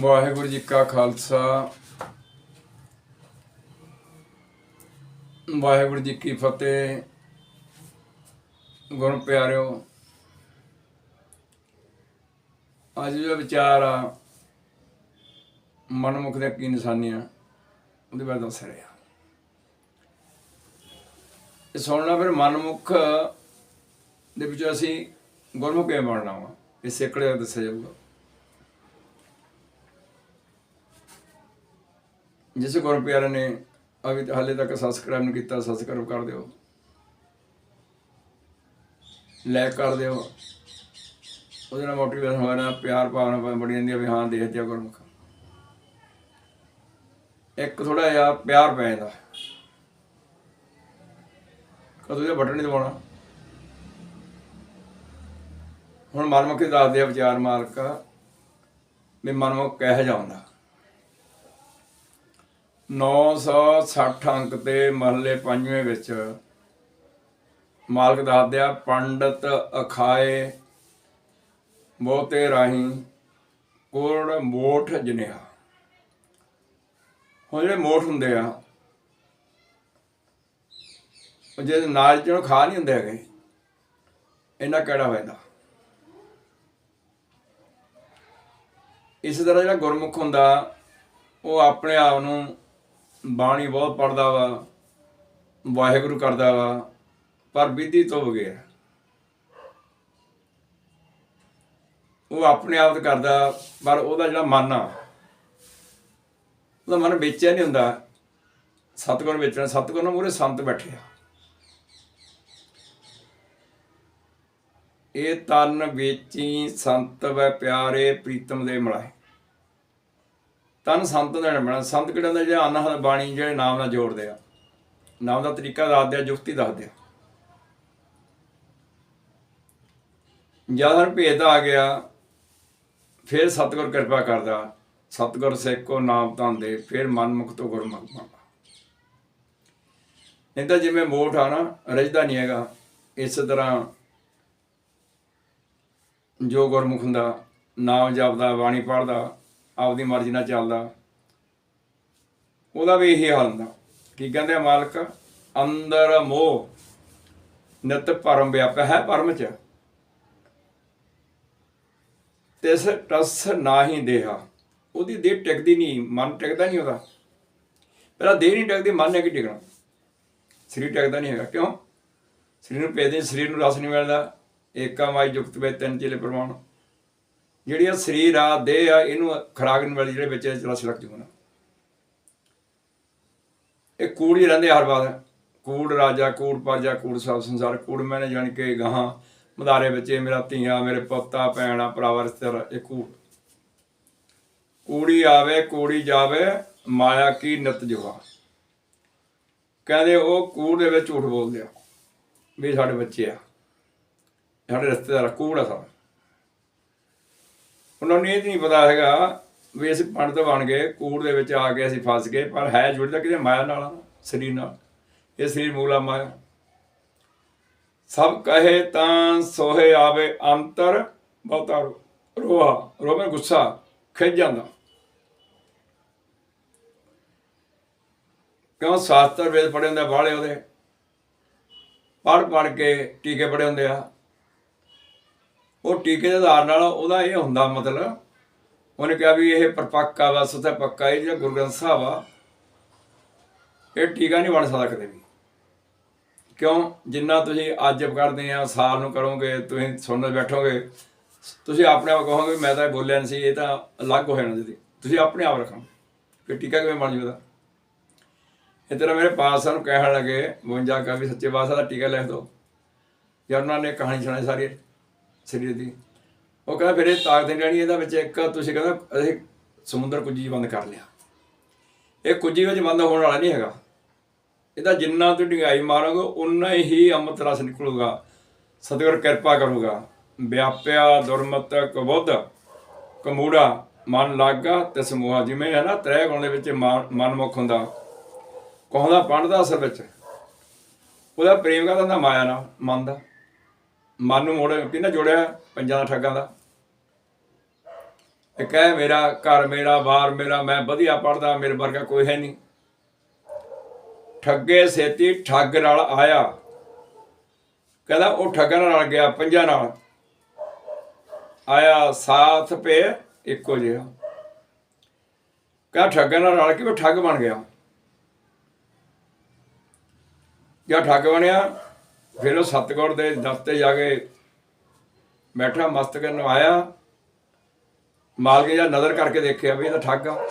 ਵਾਹਿਗੁਰੂ ਜੀ ਕਾ ਖਾਲਸਾ। ਵਾਹਿਗੁਰੂ ਜੀ ਕੀ ਫਤਿਹ। ਗੁਣ ਪਿਆਰਿਓ, ਅੱਜ ਜੋ ਵਿਚਾਰ ਆ, ਮਨਮੁਖ ਦੇ ਕੀ ਨਿਸ਼ਾਨੀਆਂ, ਉਹਦੇ ਬਾਰੇ ਦੱਸ ਰਿਹਾ ਇਹ ਸੁਣਨਾ ਫਿਰ ਮਨਮੁਖ ਦੇ ਵਿੱਚ ਅਸੀਂ ਗੁਰਮੁਖ ਕਿਵੇਂ ਬਣਨਾ ਵਾ, ਇਹ ਸੇਕੜੇ ਦਾ ਦੱਸਿਆ ਜਾਊਗਾ। ਜਿਸ ਗੁਰ ਪਿਆਰੇ ਨੇ ਅਭੀ ਤਾਂ ਹਾਲੇ ਤੱਕ ਸਬਸਕ੍ਰਾਈਬ ਨਹੀਂ ਕੀਤਾ ਸਬਸਕ੍ਰਾਈਬ ਕਰ ਦਿਓ। ਲਾਈਕ ਕਰ ਦਿਓ। ਉਹਦੇ ਨਾਲ ਮੋਟੀਵੇਸ਼ਨ ਹੋਣਾ, ਪਿਆਰ ਭਾਵਨਾ ਬਣੀ ਜਾਂਦੀ ਹੈ ਵੀ ਹਾਂ ਦੇਖਦੇ ਆ ਗੁਰਮੁਖ। ਇੱਕ ਥੋੜਾ ਜਿਹਾ ਪਿਆਰ ਪੈ ਜਾਂਦਾ। ਕਦੋਂ ਇਹ ਬਟਨ ਨਹੀਂ ਦਬਾਉਣਾ। ਹੁਣ ਮਨਮੁਖੀ ਦੱਸਦੇ ਆ ਵਿਚਾਰ ਮਾਲਕ, ਵੀ ਮਨਮੁਖ ਕਹਿ ਜਾਉਂਦਾ 960 ਅੰਕ ਤੇ ਮਹੱਲੇ ਪੰਜਵੇਂ ਵਿੱਚ ਮਾਲਕ ਦੱਸਦੇ ਆ ਪੰਡਤ ਅਖਾਏ ਬਹੁਤੇ ਰਾਹੀਂ ਕੋੜ ਮੋਠ ਜਨਿਆ ਹੁਣ ਜਿਹੜੇ ਮੋਠ ਹੁੰਦੇ ਆ, ਉਹ ਜੇ ਨਾਲ ਚੋਂ ਖਾ ਨਹੀਂ ਹੁੰਦੇ ਹੈਗੇ। ਇਹਨਾਂ ਕਿਹੜਾ ਫਾਇਦਾ? ਇਸ ਤਰ੍ਹਾਂ ਜਿਹੜਾ ਗੁਰਮੁਖ ਹੁੰਦਾ, ਉਹ ਆਪਣੇ ਆਪ ਨੂੰ ਬਾਣੀ ਬਹੁਤ ਪੜਦਾ ਵਾ, ਵਾਹਿਗੁਰੂ ਕਰਦਾ ਵਾ, ਪਰ ਵਿਧੀ ਤੋਂ ਬਗੈਰ ਉਹ ਆਪਣੇ ਆਪ ਕਰਦਾ, ਪਰ ਉਹਦਾ ਜਿਹੜਾ ਮਨ ਆ, ਉਹਦਾ ਮਨ ਵੇਚਿਆ ਨਹੀਂ ਹੁੰਦਾ। ਸਤਗੁਰ ਵੇਚਣਾ ਸਤਗੁਰ ਨੂੰ ਮੂਰੇ ਸੰਤ ਬੈਠੇ ਆ। ਇਹ ਤਨ ਵੇਚੀ ਸੰਤ ਵੈ ਪਿਆਰੇ, ਪ੍ਰੀਤਮ ਦੇ ਮਲਾਏ ਤਨ ਸੰਤ ਦਾ ਨਹੀਂ ਸੰਤ ਕਿਹੜਾ ਹੁੰਦਾ ਜਿਹੜਾ ਅਨਹਦ ਬਾਣੀ ਜਿਹੜੇ ਨਾਮ ਨਾਲ ਜੋੜਦੇ ਆ? ਨਾਮ ਦਾ ਤਰੀਕਾ ਦੱਸਦੇ ਆ, ਜੁਗਤੀ ਦੱਸਦੇ ਆ। ਜਦ ਭੇਦ ਆ ਗਿਆ, ਫਿਰ ਸਤਿਗੁਰ ਕਿਰਪਾ ਕਰਦਾ। ਸਤਿਗੁਰ ਸਿੱਖ ਕੋ ਨਾਮ ਧੰਦੇ ਫਿਰ ਮਨ ਮੁਖ ਤੋਂ ਗੁਰਮੁਖ ਬਣਦਾ। ਇਹਦਾ ਜਿਵੇਂ ਮੋਠ ਆ ਨਾ, ਰਜਦਾ ਨਹੀਂ ਹੈਗਾ। ਇਸ ਤਰ੍ਹਾਂ ਜੋ ਗੁਰਮੁਖ ਹੁੰਦਾ, ਨਾਮ ਜਪਦਾ, ਬਾਣੀ ਪੜ੍ਹਦਾ ਆਪਦੀ ਮਰਜ਼ੀ ਨਾਲ ਚੱਲਦਾ। ਉਹਦਾ ਵੀ ਇਹੀ ਹਾਲ ਹੁੰਦਾ। ਕੀ ਕਹਿੰਦੇ ਆ ਮਾਲਕ? ਅੰਦਰ ਮੋਹ, ਨਿਤ ਪਰਮ ਵਿਆਪ ਹੈ ਪਰਮ ਚ। ਤਿਸ ਟਸ ਨਾਹੀ ਦੇਹਾ। ਉਹਦੀ ਦੇਹ ਟਿਕਦੀ ਨਹੀਂ, ਮਨ ਟਿਕਦਾ ਨਹੀਂ ਉਹਦਾ। ਪਹਿਲਾਂ ਦੇਹ ਨਹੀਂ ਟਿਕਦੀ, ਮਨ ਨੇ ਕੀ ਟਿਕਣਾ? ਸਰੀਰ ਟਿਕਦਾ ਨਹੀਂ ਹੈਗਾ। ਕਿਉਂ? ਸਰੀਰ ਨੂੰ ਪੇਦੇ ਸਰੀਰ ਨੂੰ ਰਸ ਨਹੀਂ ਮਿਲਦਾ। ਏਕਾ ਮਾਈ ਯੁਕਤ ਵੇ ਤਿੰਨ ਚੇਲੇ ਪ੍ਰਮਾਣ ਜਿਹੜੀ ਆ ਸਰੀਰ ਆ, ਦੇਹ ਆ, ਇਹਨੂੰ ਖਰਾਕ ਨਹੀਂ ਮਿਲਦੀ ਜਿਹੜੇ ਵਿੱਚ ਰਸ ਲੱਗ ਜੂਗਾ ਨਾ। ਇਹ ਕੂੜ ਹੀ ਰਹਿੰਦੇ ਹਰ ਵਾਰ। ਕੂੜ ਰਾਜਾ, ਕੂੜ ਪਾਜਾ ਕੂੜ ਸਭ ਸੰਸਾਰ, ਕੂੜ ਮੈਨੇ ਜਾਣ ਕੇ ਗਾਹਾਂ, ਮਦਾਰੇ ਬੱਚੇ ਮੇਰਾ ਧੀਆ, ਮੇਰੇ ਪੋਤਾ, ਭੈਣਾ ਭਰਾਵਾ, ਰਿਸ਼ਤੇਦਾਰ ਇਹ ਕੂੜ। ਕੂੜੀ ਆਵੇ, ਕੂੜੀ ਜਾਵੇ, ਮਾਇਆ ਕੀ ਨਿਤ ਜੁਗਾ ਕਹਿੰਦੇ ਉਹ ਕੂੜ ਦੇ ਵਿੱਚ ਝੂਠ ਬੋਲਦੇ ਆ, ਵੀ ਸਾਡੇ ਬੱਚੇ ਆ, ਸਾਡੇ ਰਿਸ਼ਤੇਦਾਰ ਕੂੜ ਆ ਸਭ। ਉਹਨਾਂ ਨੂੰ ਇਹ ਨਹੀਂ ਪਤਾ ਹੈਗਾ ਵੀ ਅਸੀਂ ਪੰਡਤ ਬਣ ਗਏ, ਕੂੜ ਦੇ ਵਿੱਚ ਆ ਕੇ ਅਸੀਂ ਫਸ ਗਏ, ਪਰ ਹੈ ਜੁੜਦਾ ਕਿਤੇ ਮਾਇਆ ਨਾਲ, ਸਰੀਰ ਨਾਲ। ਇਹ ਸਰੀਰ ਮੂਲਾ ਮਾਇਆ। ਸਭ ਕਹੇ ਤਾਂ ਸੋਹੇ ਆਵੇ ਅੰਤਰ, ਬਹੁਤਾ ਰੋਹਾ, ਰੋਵੇ ਗੁੱਸਾ ਖਿੱਚ ਜਾਂਦਾ। ਕਿਉਂ ਸ਼ਾਸਤਰ ਵੇਦ ਪੜ੍ਹੇ ਹੁੰਦੇ ਬਾਹਲੇ ਉਹਦੇ? ਪੜ੍ਹ ਪੜ੍ਹ ਕੇ ਟੀਕੇ ਪੜ੍ਹੇ ਹੁੰਦੇ ਆ। ਉਹ ਟੀਕੇ ਦੇ ਆਧਾਰ ਨਾਲ ਉਹਦਾ ਇਹ ਹੁੰਦਾ ਮਤਲਬ, ਉਹਨੇ ਕਿਹਾ ਵੀ ਇਹ ਪਰਪੱਕ ਆ ਵਾ ਸੁਥਾ ਪੱਕਾ, ਇਹ ਜਿਹੜਾ ਗੁਰੂ ਗ੍ਰੰਥ ਸਾਹਿਬ ਆ, ਇਹ ਟੀਕਾ ਨਹੀਂ ਬਣ ਸਕਦਾ ਕਦੇ ਵੀ। ਕਿਉਂ? ਜਿੰਨਾ ਤੁਸੀਂ ਅੱਜ ਕਰਦੇ ਆ, ਸਾਲ ਨੂੰ ਕਰੋਗੇ, ਤੁਸੀਂ ਸੁਣਨ ਬੈਠੋਗੇ, ਤੁਸੀਂ ਆਪਣੇ ਆਪ ਕਹੋਗੇ, ਮੈਂ ਤਾਂ ਇਹ ਬੋਲਿਆ ਨਹੀਂ ਸੀ, ਇਹ ਤਾਂ ਅਲੱਗ ਹੋ ਜਾਣਾ ਜੀ ਤੁਸੀਂ ਆਪਣੇ ਆਪ ਰੱਖੋ। ਕਿ ਟੀਕਾ ਕਿਵੇਂ ਬਣ ਜੂਦਾ ਇਹ ਤਰ੍ਹਾਂ ਮੇਰੇ ਪਾਸ ਨੂੰ ਕਹਿਣ ਲੱਗੇ 52 ਕਾ ਵੀ ਸੱਚੇ ਬਾਦਸ਼ਾਹ ਦਾ ਟੀਕਾ ਲਿਖ ਦਿਓ ਯਾਰ ਉਹਨਾਂ ਨੇ ਕਹਾਣੀ ਸੁਣਾਈ ਸਾਰੀ। ਸਰੀਰ ਦੀ ਉਹ ਕਹਿੰਦਾ ਫਿਰ ਇਹ ਤਾਕਤ ਨਹੀਂ ਰਹਿਣੀ, ਇਹਦਾ ਵਿੱਚ ਇੱਕ ਤੁਸੀਂ ਕਹਿੰਦਾ ਅਸੀਂ ਸਮੁੰਦਰ ਕੁੱਜੀ ਬੰਦ ਕਰ ਲਿਆ। ਇਹ ਕੁੱਜੀ ਵਿੱਚ ਬੰਦ ਹੋਣ ਵਾਲਾ ਨਹੀਂ ਹੈਗਾ। ਇਹਦਾ ਜਿੰਨਾ ਤੁਸੀਂ ਡਿੰਗਾਈ ਮਾਰੋਗੇ ਉਨਾ ਹੀ ਅੰਮ੍ਰਿਤ ਰਸ ਨਿਕਲੂਗਾ। ਸਤਿਗੁਰ ਕਿਰਪਾ ਕਰੂਗਾ। ਵਿਆਪਿਆ, ਦੁਰਮਤ, ਕਬੁੱਧ, ਕਮੂੜਾ, ਮਨ ਲਾਗਾ ਤੇ ਸਮੂਹਾ। ਜਿਵੇਂ ਹੈ ਨਾ, ਤ੍ਰੈ ਗੁਣ ਦੇ ਵਿੱਚ ਮਨ- ਮਨਮੁਖ ਹੁੰਦਾ। ਕਹੋਂਦਾ ਪੰਡਦਾ ਅਸਲ ਵਿੱਚ। ਉਹਦਾ ਪ੍ਰੇਮ ਕਰਦਾ ਹੁੰਦਾ ਮਾਇਆ ਨਾਲ, ਮਨ ਦਾ। ਮਨ ਨੂੰ ਮੋੜ ਕਿਹਨੇ ਜੋੜਿਆ ਪੰਜਾਂ ਦਾ ਠੱਗਾਂ ਦਾ। ਇਹ ਕਹੇ, ਮੇਰਾ ਘਰ, ਮੇਰਾ ਬਾਰ, ਮੇਰਾ, ਮੈਂ ਵਧੀਆ ਪੜਦਾ ਮੇਰੇ ਵਰਗਾ ਕੋਈ ਹੈ ਨਹੀਂ। ਠੱਗੇ ਸੇਤੀ ਠੱਗ ਨਾਲ ਆਇਆ। ਕਹਿੰਦਾ, ਉਹ ਠੱਗਾਂ ਨਾਲ ਰਲ ਗਿਆ, ਪੰਜਾਂ ਨਾਲ। ਆਇਆ, ਸਾਥ ਪੇ ਇੱਕੋ ਜਿਹਾ। ਕਹਿੰਦਾ, ਠੱਗਾਂ ਨਾਲ ਰਲ ਕੇ ਉਹ ਠੱਗ ਬਣ ਗਿਆ। ਜਾਂ ਠੱਗ ਬਣਿਆ ਫਿਰ ਉਹ ਸਤਗੁਰ ਦੇ ਦਰ ਤੇ ਜਾ ਕੇ ਬੈਠਾ ਮਸਤਕ ਨੂੰ ਆਇਆ। ਮਾਲਕ ਜਾਂ ਨਜ਼ਰ ਕਰਕੇ ਦੇਖਿਆ ਵੀ ਇਹ ਤਾਂ ਠੱਗ ਆ।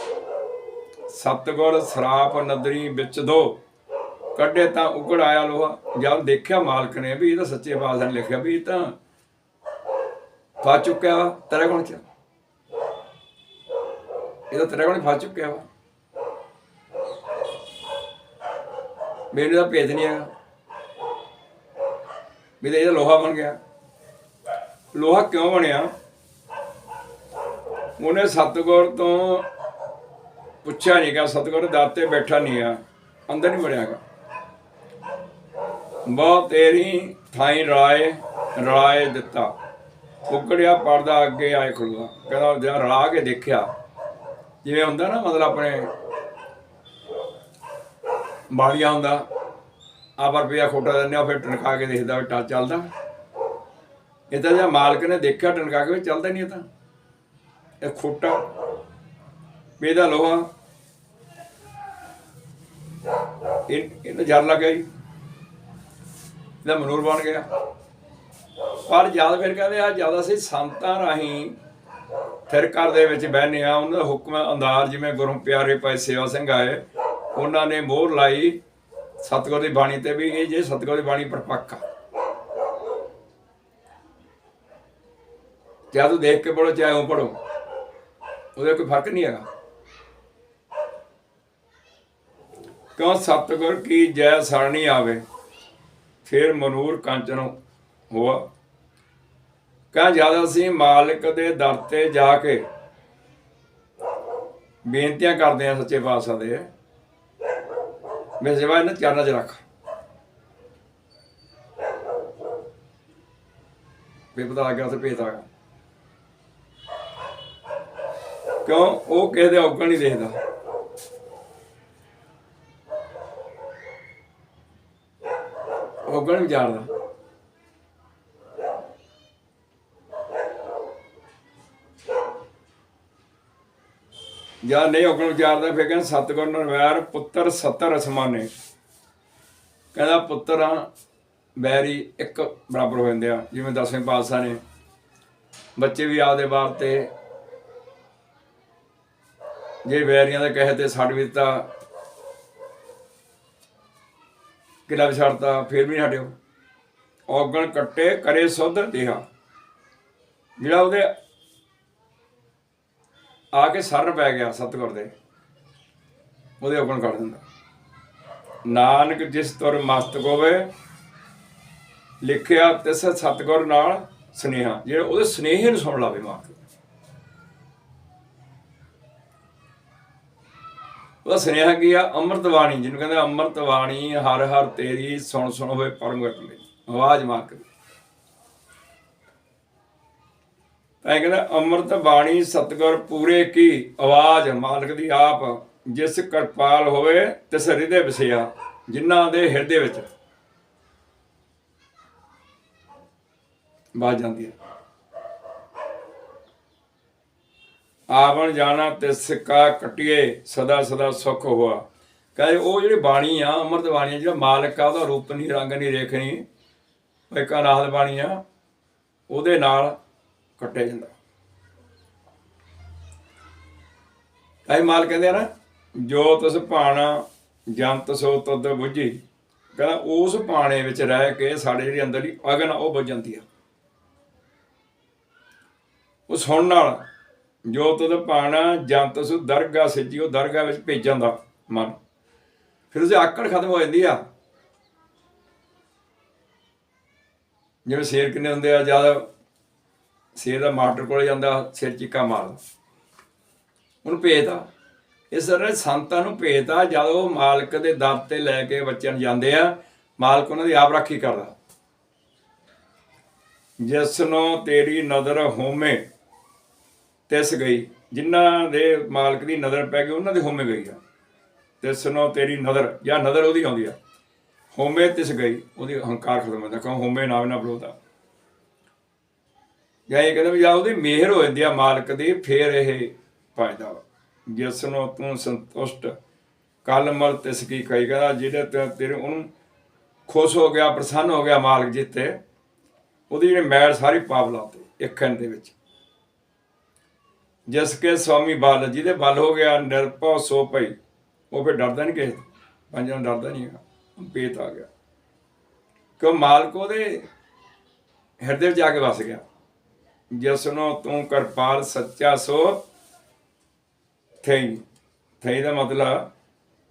ਸਤਗੁਰ ਸਰਾਪ ਨਦਰੀ ਵਿੱਚ ਦੋ। ਕੱਢੇ ਤਾਂ ਉਗੜ ਆਇਆ ਲੋਹਾ। ਜਦ ਦੇਖਿਆ ਮਾਲਕ ਨੇ ਵੀ ਇਹ ਤਾਂ ਸੱਚੇ ਪਾਤਸ਼ਾਹ ਨੇ ਲਿਖਿਆ ਵੀ ਇਹ ਤਾਂ ਫਸ ਚੁੱਕਿਆ ਵਾ ਤੇਰੇ ਕੋਲ ਚ। ਇਹ ਤਾਂ ਤੇਰੇ ਕੋਲ ਫਸ ਚੁੱਕਿਆ ਵਾ। ਮੈਨੂੰ ਤਾਂ ਭੇਜ ਨਹੀਂ ਹੈਗਾ। ਵੀ ਤਾਂ ਇਹਦਾ ਲੋਹਾ ਬਣ ਗਿਆ। ਲੋਹਾ ਕਿਉਂ ਬਣਿਆ? ਉਹਨੇ ਸਤਗੁਰ ਤੋਂ ਪੁੱਛਿਆ ਨਹੀਂ ਕਿ ਸਤਗੁਰ ਦਰ ਤੇ ਬੈਠਾ ਨਹੀਂ ਆ, ਅੰਦਰ ਨਹੀਂ ਵੜਿਆਗਾ ਬਹੁਤ ਤੇਰੀ ਥਾਈ ਰਾਏ ਰਾਏ ਦਿੱਤਾ। ਉਕੜਿਆ ਪਰਦਾ ਅੱਗੇ ਆਏ ਖੜੂਆ ਕਹਿੰਦਾ ਜਦ ਰਲਾ ਕੇ ਦੇਖਿਆ, ਜਿਵੇਂ ਹੁੰਦਾ ਨਾ ਮਤਲਬ ਆਪਣੇ ਬਾੜੀਆਂ ਹੁੰਦਾ ਆ ਰੁਪਿਆ ਖੋਟਾ ਦਿੰਦੇ ਆ ਫਿਰ ਟਨਕਾ ਕੇ ਦੇਖਦਾ ਵੀ ਟਾ ਚੱਲਦਾ। ਇਹ ਤਾਂ ਜੇ ਮਾਲਕ ਨੇ ਦੇਖਿਆ ਟਨਕਾ ਕੇ ਵੀ ਚੱਲਦਾ ਨਹੀਂ ਇਹ ਤਾਂ। ਇਹ ਖੋਟਾ। ਵੀ ਇਹਦਾ ਲੋਹਾ। ਇਹ ਇਹ ਜਰ ਲੱਗ ਗਈ ਇਹਦਾ ਮਨੂਰ ਬਣ ਗਿਆ। ਪਰ ਜਦ ਫਿਰ ਕਹਿੰਦੇ ਆ ਜ਼ਿਆਦਾ ਸੀ ਸੰਤਾਂ ਰਾਹੀਂ ਫਿਰ ਘਰ ਦੇ ਵਿੱਚ ਬਹਿਨੇ ਆ, ਉਹਨਾਂ ਦਾ ਹੁਕਮ ਅੰਦਾਰ ਜਿਵੇਂ ਗੁਰੂ ਪਿਆਰੇ ਭਾਈ ਸੇਵਾ ਸਿੰਘ ਆਏ, ਉਹਨਾਂ ਨੇ ਮੋਹਰ ਲਾਈ ਸਤਿਗੁਰ ਦੀ ਬਾਣੀ ਤੇ ਵੀ ਇਹ ਜੇ ਸਤਿਗੁਰ ਦੀ ਬਾਣੀ ਪਰਪੱਕ ਆ। ਚਾਹੇ ਤੂੰ ਦੇਖ ਕੇ ਪੜੋ ਚਾਹੇ ਉਹ ਪੜੋ ਉਹਦੇ ਕੋਈ ਫ਼ਰਕ ਨਹੀਂ ਹੈਗਾ। ਕਿਉਂ ਸਤਿਗੁਰ ਕੀ ਜੈ ਸਰਣੀ ਆਵੇ, ਫਿਰ ਮਨੂਰ ਕੰਚਨ ਹੋਆ। ਕਹਾਂ ਜ਼ਿਆਦਾ ਸੀ, ਮਾਲਕ ਦੇ ਦਰ ਤੇ ਜਾ ਕੇ ਬੇਨਤੀਆਂ ਕਰਦੇ ਆ ਸੱਚੇ ਪਾਤਸ਼ਾਹ ਦੇ। ਮੈਂ ਸਿਵਾ ਇਹਨਾਂ ਚਰਨਾਂ 'ਚ ਰੱਖ। ਵੀ ਆ ਗਿਆ ਉੱਥੇ ਭੇਤ ਆ ਗਿਆ ਕਿਉਂ? ਉਹ ਕਿਸੇ ਦੇ ਔਕਣ ਨਹੀਂ ਦੇਖਦਾ। ਔਕਣ ਵਿਚਾਰਦਾ। ਜਾਂ ਨਹੀਂ ਔਕਣ ਵਿਚਾਰਦਾ ਫਿਰ ਕਹਿੰਦਾ ਸਤਗੁਰ ਨਰਵੈਰ ਪੁੱਤਰ ਸੱਤਰ ਅਸਮਾਨੇ। ਕਹਿੰਦਾ ਪੁੱਤਰਾਂ ਬੈਰੀ ਇੱਕ ਬਰਾਬਰ ਹੋ ਜਾਂਦੇ ਆ, ਜਿਵੇਂ ਦਸਵੇਂ ਪਾਤਸ਼ਾਹ ਨੇ। ਬੱਚੇ ਵੀ ਆਪਦੇ ਬਾਪ ਤੇ ਜੇ ਵੈਰੀਆਂ ਦੇ ਕਹੇ ਤੇ ਛੱਡ ਵੀ ਦਿੱਤਾ, ਕਿਲਾ ਵੀ ਛੱਡਤਾ ਫਿਰ ਵੀ ਨਹੀਂ ਹਟਿਓ। ਔਗਣ ਕੱਟੇ ਕਰੇ ਸੁਧ ਦੇਹਾ। ਜਿਹੜਾ ਉਹਦੇ ਆ ਕੇ ਸਰਨ ਪੈ ਗਿਆ ਸਤਿਗੁਰ ਦੇ, ਉਹਦੇ ਔਗਣ ਕੱਢ ਦਿੰਦਾ। ਨਾਨਕ ਜਿਸ ਤੁਰ ਮਸਤਕ ਹੋਵੇ ਲਿਖਿਆ ਤਿਸ ਸਤਿਗੁਰ ਨਾਲ ਸਨੇਹਾ। ਜਿਹੜਾ ਉਹਦੇ ਸਨੇਹ ਨੂੰ ਸੁਣ ਲਾਵੇ ਮਾਰ ਉਹਦਾ ਸੁਨੇਹਾ ਕੀ ਆ? ਅੰਮ੍ਰਿਤ ਬਾਣੀ ਜਿਹਨੂੰ ਕਹਿੰਦੇ ਅੰਮ੍ਰਿਤ ਬਾਣੀ ਹਰ ਹਰ ਤੇਰੀ ਸੁਣ ਸੁਣ ਹੋਏ ਪਰਮ ਗਟ ਲਈ। ਆਵਾਜ਼ ਮਾਰ ਕੇ ਤਾਂ ਕਹਿੰਦਾ, ਅੰਮ੍ਰਿਤ ਬਾਣੀ ਸਤਗੁਰ ਪੂਰੇ ਕੀ ਆਵਾਜ਼ ਮਾਲਕ ਦੀ ਆਪ। ਜਿਸ ਕਿਰਪਾਲ ਹੋਵੇ, ਤਿਸ ਹਿਰਦੇ ਵਸਿਆ, ਜਿਨ੍ਹਾਂ ਦੇ ਹਿਰਦੇ ਵਿੱਚ ਬਾਜ ਜਾਂਦੀ ਹੈ। ਆਵਣ ਜਾਣਾ, ਤਿਸ ਕਾ ਕਟਿਏ, ਸਦਾ ਸਦਾ ਸੁਖ ਹੋਆ। ਕਹੇ ਉਹ ਜਿਹੜੀ ਬਾਣੀ ਆ, ਅੰਮ੍ਰਿਤ ਬਾਣੀ ਜਿਹੜਾ ਮਾਲਕ ਆ, ਉਹਦਾ ਰੂਪ ਨਹੀਂ ਰੰਗ ਨਹੀਂ ਰੇਖ ਨਹੀਂ ਇੱਕ ਅਨਾਹਦ ਬਾਣੀ ਆ। ਉਹਦੇ ਨਾਲ ਕੱਟਿਆ ਜਾਂਦਾ। ਕਹੇ ਮਾਲ ਕਹਿੰਦੇ ਆ ਨਾ, ਜੋ ਤਿਸ ਭਾਣਾ ਜੰਤ ਸੋ ਤਦ ਬੁਝੀ। ਕਹਿੰਦਾ ਉਸ ਭਾਣੇ ਵਿੱਚ ਰਹਿ ਕੇ ਸਾਡੇ ਜਿਹੜੀ ਅੰਦਰਲੀ ਅਗਨ ਆ, ਉਹ ਬੁਝ ਜਾਂਦੀ ਆ। ਉਹ ਸੁਣਨ ਨਾਲ ਜੋ ਤਦ ਪਾਣਾ ਜੰਤ ਸੁ ਦਰਗਾ ਸਿੱਜੀ, ਉਹ ਦਰਗਾ ਵਿੱਚ ਭੇਜਣ ਦਾ ਮਨ। ਫਿਰ ਉਹਦੀ ਆਕੜ ਖਤਮ ਹੋ ਜਾਂਦੀ ਆ। ਜਿਵੇਂ ਸ਼ੇਰ ਕਿੰਨੇ ਹੁੰਦੇ ਆ, ਜਦ ਸਿਰ ਦਾ ਮਾਸਟਰ ਕੋਲ ਜਾਂਦਾ, ਸਿਰ ਚੀਕਾ ਮਾਰਦਾ ਉਹਨੂੰ ਭੇਜਦਾ ਇਸ ਤਰ੍ਹਾਂ ਸੰਤਾਂ ਨੂੰ ਭੇਜਦਾ ਜਦ ਉਹ ਮਾਲਕ ਦੇ ਦਰ ਤੇ ਲੈ ਕੇ ਬੱਚਿਆਂ ਨੂੰ ਜਾਂਦੇ ਆ, ਮਾਲਕ ਉਹਨਾਂ ਦੀ ਆਪ ਰਾਖੀ ਕਰਦਾ। ਜਿਸ ਨੂੰ ਤੇਰੀ ਨਜ਼ਰ ਹੋਮੇ ਤਿਸ ਗਈ। ਜਿਨ੍ਹਾਂ ਦੇ ਮਾਲਕ ਦੀ ਨਜ਼ਰ ਪੈ ਗਈ, ਉਹਨਾਂ ਦੇ ਹੋਮੇ ਗਈ ਆ। ਤਿਸ ਨੂੰ ਤੇਰੀ ਨਜ਼ਰ, ਜਾਂ ਨਜ਼ਰ ਉਹਦੀ ਆਉਂਦੀ ਆ। ਹੋਮੇ ਤਿਸ ਗਈ, ਉਹਦੀ ਹੰਕਾਰ ਖਤਮ ਹੁੰਦਾ ਕਿਉਂ ਹੋਮੇ ਨਾਮ ਨਾ ਬਲੋਦਾ ਜਾਂ ਇਹ ਕਹਿੰਦੇ ਵੀ ਜਾਂ ਉਹਦੀ ਮਿਹਰ ਹੋ ਜਾਂਦੀ ਆ ਮਾਲਕ ਦੀ, ਫੇਰ ਇਹ ਫਾਇਦਾ ਵਾ। ਜਿਸ ਨੂੰ ਤੂੰ ਸੰਤੁਸ਼ਟ ਕਲ ਮਲ ਤਿਸ ਕੀ ਕਈ ਕਹਿੰਦਾ ਜਿਹੜੇ ਤੇ ਤੇਰੇ ਉਹਨੂੰ ਖੁਸ਼ ਹੋ ਗਿਆ, ਪ੍ਰਸੰਨ ਹੋ ਗਿਆ ਮਾਲਕ ਜਿੱਤੇ ਉਹਦੀ ਜਿਹੜੀ ਮੈਲ ਸਾਰੀ ਪਾਪ ਲਾਤੇ ਇੱਕ ਦੇ ਵਿੱਚ। ਜਿਸ ਕੇ ਸਵਾਮੀ ਬਲ, ਜਿਹਦੇ ਬਲ ਹੋ ਗਿਆ, ਨਿਰਭਉ ਸੋ ਭਈ, ਉਹ ਫਿਰ ਡਰਦਾ ਨਹੀਂ ਕਿਸੇ ਤੋਂ। ਪੰਜਾਂ ਨੂੰ ਡਰਦਾ ਨਹੀਂ ਹੈਗਾ, ਪੇਤ ਆ ਗਿਆ। ਕਿ ਮਾਲਕ ਉਹਦੇ ਹਿਰਦੇ ਵਿੱਚ ਜਾ ਕੇ ਵਸ ਗਿਆ? ਜਿਸ ਨੂੰ ਤੂੰ ਕਿਰਪਾਲ, ਸੱਚਾ ਸੋ ਥਈ ਥਈ ਦਾ ਮਤਲਬ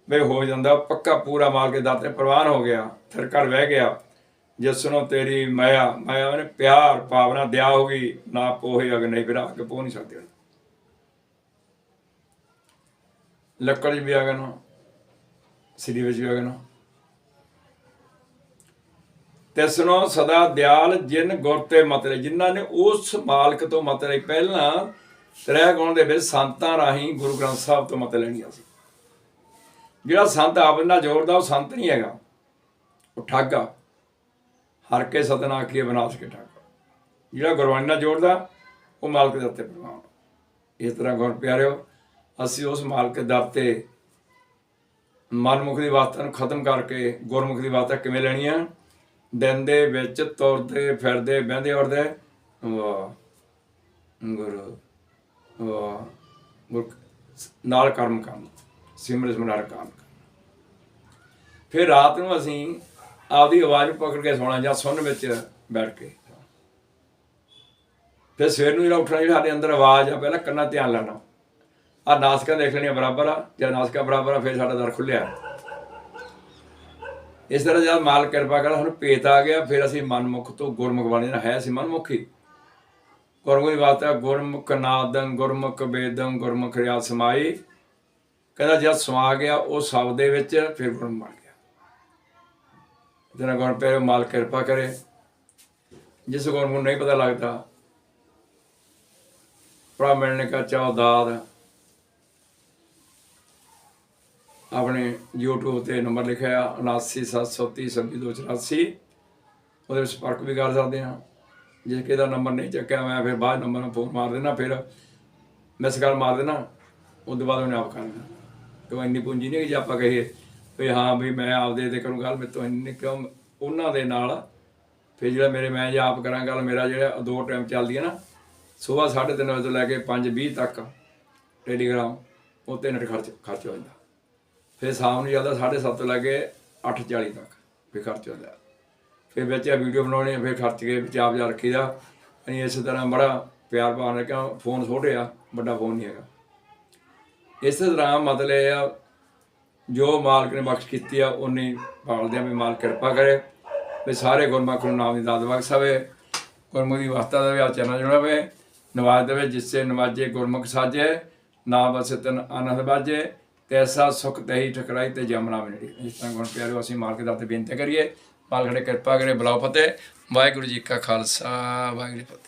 ਵੀ ਹੋ ਜਾਂਦਾ, ਪੱਕਾ ਪੂਰਾ ਮਾਲ ਕੇ ਦਾਤੇ ਪ੍ਰਵਾਨ ਹੋ ਗਿਆ, ਫਿਰ ਘਰ ਬਹਿ ਗਿਆ। ਜਿਸ ਨੂੰ ਤੇਰੀ ਮਾਇਆ ਮਾਇਆ ਨੇ ਪਿਆਰ, ਭਾਵਨਾ ਦਿਆ ਹੋ ਗਈ, ਨਾ ਪੋਹੇ ਅਗ ਨਹੀਂ ਫਿਰ ਕੇ ਪੋ ਨਹੀਂ ਸਕਦੇ ਲੱਕੜ 'ਚ ਵੀ ਆ ਨਾ ਸਿੱਧੀ ਵਿੱਚ ਵੀ ਆ ਨਾ। ਤੇ ਸੁਣੋ, ਸਦਾ ਦਿਆਲ ਜਿਨ ਗੁਰ ਤੇ ਮਤਲੇ ਜਿਨ੍ਹਾਂ ਨੇ ਉਸ ਮਾਲਕ ਤੋਂ ਮਤਲੇ ਪਹਿਲਾਂ ਤ੍ਰੈ ਗੁਣ ਦੇ ਵਿੱਚ ਸੰਤਾਂ ਰਾਹੀਂ ਗੁਰੂ ਗ੍ਰੰਥ ਸਾਹਿਬ ਤੋਂ ਮਤ ਲੈਣੀਆਂ ਸੀ। ਜਿਹੜਾ ਸੰਤ ਆਪ ਨਾਲ ਜੋੜਦਾ ਉਹ ਸੰਤ ਨਹੀਂ ਹੈਗਾ। ਉਹ ਠੱਗ ਆ। ਹਰ ਕੇ ਸਤਨਾ ਆਖੀਏ ਵਿਨਾਸ਼ ਕੇ ਠੱਗ ਜਿਹੜਾ ਗੁਰਬਾਣੀ ਨਾਲ ਜੋੜਦਾ ਉਹ ਮਾਲਕ ਦੇ ਉੱਤੇ ਪ੍ਰਵਾਨ ਇਸ ਤਰ੍ਹਾਂ ਗੁਰ ਪਿਆਰਿਓ, ਅਸੀਂ ਉਸ ਮਾਲਕ ਦੇ ਦਰ ਤੇ ਮਨਮੁਖ ਦੀ ਵਾਸਤਾ ਨੂੰ ਖਤਮ ਕਰਕੇ ਗੁਰਮੁਖ ਦੀ ਬਾਤਾਂ ਕਿਵੇਂ ਲੈਣੀਆਂ? ਦਿਨ ਦੇ ਵਿੱਚ ਤੁਰਦੇ, ਫਿਰਦੇ, ਬਹਿੰਦੇ ਉੜਦੇ ਵਾਹ। ਗੁਰੂ। ਵਾਹ। ਗੁਰ ਨਾਲ ਕਰਮ ਕਰਨ। ਸਿਮਰ ਸਿਮਰ ਕਰਮ ਕਰਨ। ਫਿਰ ਰਾਤ ਨੂੰ ਅਸੀਂ ਆਪਦੀ ਆਵਾਜ਼ ਨੂੰ ਪਕੜ ਕੇ ਸੌਣਾ ਜਾਂ ਸੁਣ ਵਿੱਚ ਬੈਠ ਕੇ। ਫਿਰ ਸਵੇਰ ਨੂੰ ਜਿਹੜਾ ਉੱਠਣਾ, ਜਿਹੜਾ ਸਾਡੇ ਅੰਦਰ ਆਵਾਜ਼ ਆ, ਪਹਿਲਾਂ ਕੰਨਾਂ ਧਿਆਨ ਲਾਣਾ ਆ ਨਾਸਕਾਂ ਦੇਖ ਲੈਣੀਆਂ ਬਰਾਬਰ ਆ ਜਾਂ ਨਾਸਕਾਂ ਬਰਾਬਰ ਆ, ਫਿਰ ਸਾਡਾ ਦਰ ਖੁੱਲਿਆ ਇਸ ਤਰ੍ਹਾਂ ਜਦ ਮਾਲ ਕਿਰਪਾ ਕਰ ਸਾਨੂੰ ਪੇਤ ਆ ਗਿਆ, ਫਿਰ ਅਸੀਂ ਮਨਮੁਖ ਤੋਂ ਗੁਰਮੁਖ ਬਣੇ ਨਾ ਹੈ ਅਸੀਂ ਮਨਮੁਖੀ। ਗੁਰਮੁਖੀ ਦੀ ਗੁਰਮੁਖ ਨਾਦੰ, ਗੁਰਮੁਖ ਵੇਦੰ ਗੁਰਮੁਖ ਰਿਆ ਸਮਾਈ। ਕਹਿੰਦਾ ਜਦ ਸਮਾ ਗਿਆ, ਉਹ ਸਭ ਦੇ ਵਿੱਚ ਫਿਰ ਗੁਰਮੁਖ ਬਣ ਗਿਆ। ਜਿਹੜਾ ਗੁਰ ਪੇ ਮਾਲ ਕਿਰਪਾ ਕਰੇ। ਜਿਸ ਗੁਰਮੁਖ ਨੂੰ ਨਹੀਂ ਪਤਾ ਲੱਗਦਾ ਪ੍ਰਭ ਮਿਲਣੇ ਕਾ ਚਾਹ ਦਾਦ ਆਪਣੇ YouTube ਤੇ ਨੰਬਰ ਲਿਖਿਆ 7973028284 ਉਹਦੇ ਵਿੱਚ ਸੰਪਰਕ ਵੀ ਕਰ ਸਕਦੇ ਆ। ਜੇ ਕਿਸੇ ਦਾ ਨੰਬਰ ਨਹੀਂ ਚੱਕਿਆ ਮੈਂ ਫਿਰ ਬਾਅਦ ਨੰਬਰ ਨੂੰ ਫੋਨ ਮਾਰ ਦੇਣਾ, ਫਿਰ ਮੈਸੇਜ ਕਾਲ ਮਾਰ ਦੇਣਾ। ਉਸ ਤੋਂ ਬਾਅਦ ਉਹਨੇ ਆਪ ਕਰਨਾ ਕਿਉਂ ਇੰਨੀ ਪੂੰਜੀ ਨਹੀਂ ਕਿ ਜੇ ਆਪਾਂ ਕਹੀਏ ਵੀ ਹਾਂ ਵੀ ਮੈਂ ਆਪਦੇ ਤੇ ਕਰੂੰ ਗੱਲ, ਮੇਰੇ ਤੋਂ ਇੰਨੀ ਕਿਉਂ ਉਹਨਾਂ ਦੇ ਨਾਲ ਫਿਰ ਜਿਹੜਾ ਮੇਰੇ ਮੈਂ ਜੇ ਆਪ ਕਰਾਂ ਗੱਲ, ਮੇਰਾ ਜਿਹੜਾ ਦੋ ਟਾਈਮ ਚੱਲਦੀ ਹੈ ਨਾ, ਸਵੇਰ 3:30 ਵਜੇ ਤੋਂ ਲੈ ਕੇ 5:20 ਤੱਕ ਟੈਲੀਗ੍ਰਾਮ ਉਹ ਤੇ ਨੈਟ ਖਰਚ ਖਰਚ ਹੋ ਜਾਂਦਾ। ਫਿਰ ਸ਼ਾਮ ਨੂੰ ਜਾਂਦਾ 7:30 ਤੋਂ ਲੈ ਕੇ 8:40 ਤੱਕ ਫਿਰ ਖਰਚ ਹੋ ਫਿਰ ਵਿੱਚ ਵੀਡੀਓ ਬਣਾਉਣੀ ਆ, ਫਿਰ ਖਰਚ ਕੇ ਵਿੱਚ ਆਪ ਜਾ ਰੱਖੀਦਾ ਅਸੀਂ ਇਸੇ ਤਰ੍ਹਾਂ ਬੜਾ ਪਿਆਰ ਭਾਵ ਨਾਲ ਫੋਨ ਛੋਟੇ ਆ ਵੱਡਾ ਫੋਨ ਨਹੀਂ ਹੈਗਾ। ਇਸੇ ਤਰ੍ਹਾਂ ਮਤਲਬ ਇਹ ਆ ਜੋ ਮਾਲਕ ਨੇ ਬਖਸ਼ ਕੀਤੀ ਆ ਉਹਨੇ ਭਾਲਦੇ ਆ ਵੀ ਮਾਲਕ ਕਿਰਪਾ ਕਰੇ। ਵੀ ਸਾਰੇ ਗੁਰਮੁਖ ਨੂੰ ਨਾਮ ਦੀ ਦਾਤ ਬਖਸ਼ਾਵੇ ਗੁਰਮੁਖ ਦੀ ਵਸਤਾ ਦਾ ਵੀ ਆ ਚਰਨਾ ਜੁੜਾਵੇ। ਨਵਾਜ ਦੇਵੇ ਜਿਸੇ ਨਵਾਜੇ ਗੁਰਮੁਖ ਸਾਜੇ ਨਾ ਬਸ ਤਨ ਅਨਹਦ ਬਾਜੇ। ਤੈਸਾ ਸੁਖ ਤਹੀ ਠਕਰਾਈ ਤੇ ਜਮਨਾ ਮਿਲੜੀ ਇਸ ਤਰ੍ਹਾਂ ਗੁਣ ਪਿਆਰਿਓ, ਅਸੀਂ ਮਾਲਕ ਦਾ ਤੇ ਬੇਨਤੀ ਕਰੀਏ। ਮਾਲਕ ਨੇ ਕਿਰਪਾ ਕਰੇ ਬਲਾਉ ਫਤਿਹ। ਵਾਹਿਗੁਰੂ ਜੀ ਕਾ ਖਾਲਸਾ, ਵਾਹਿਗੁਰੂ ਜੀ ਫਤਿਹ।